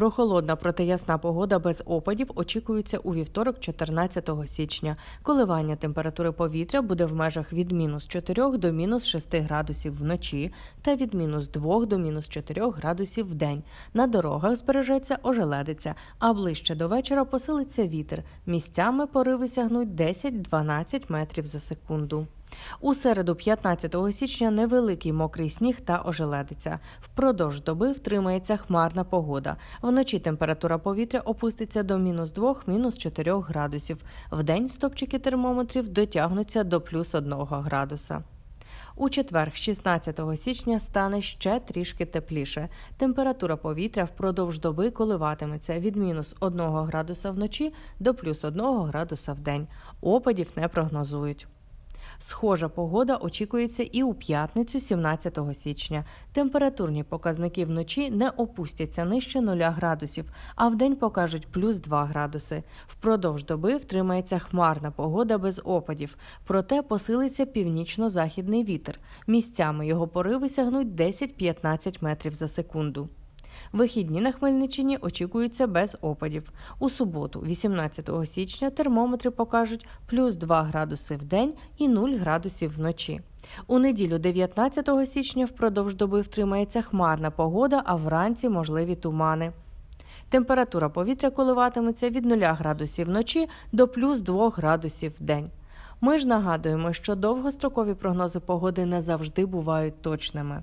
Прохолодна проте ясна погода без опадів очікується у вівторок, 14 січня. Коливання температури повітря буде в межах від мінус 4 до мінус 6 градусів вночі та від мінус 2 до мінус 4 градусів в день. На дорогах збережеться ожеледиця, а ближче до вечора посилиться вітер. Місцями пориви сягнуть 10-12 метрів за секунду. У середу, 15 січня, невеликий мокрий сніг та ожеледиця. Впродовж доби втримається хмарна погода. Вночі температура повітря опуститься до мінус 2, мінус 4 градусів. Вдень стопчики термометрів дотягнуться до плюс 1 градуса. У четвер, 16 січня, стане ще трішки тепліше. Температура повітря впродовж доби коливатиметься від мінус 1 градуса вночі до плюс 1 градуса в день. Опадів не прогнозують. Схожа погода очікується і у п'ятницю, 17 січня. Температурні показники вночі не опустяться нижче 0 градусів, а вдень покажуть плюс 2 градуси. Впродовж доби втримається хмарна погода без опадів, проте посилиться північно-західний вітер. Місцями його пориви сягнуть 10-15 метрів за секунду. Вихідні на Хмельниччині очікуються без опадів. У суботу, 18 січня, термометри покажуть плюс 2 градуси в день і 0 градусів вночі. У неділю, 19 січня, впродовж доби втримається хмарна погода, а вранці можливі тумани. Температура повітря коливатиметься від 0 градусів вночі до плюс 2 градусів в день. Ми ж нагадуємо, що довгострокові прогнози погоди не завжди бувають точними.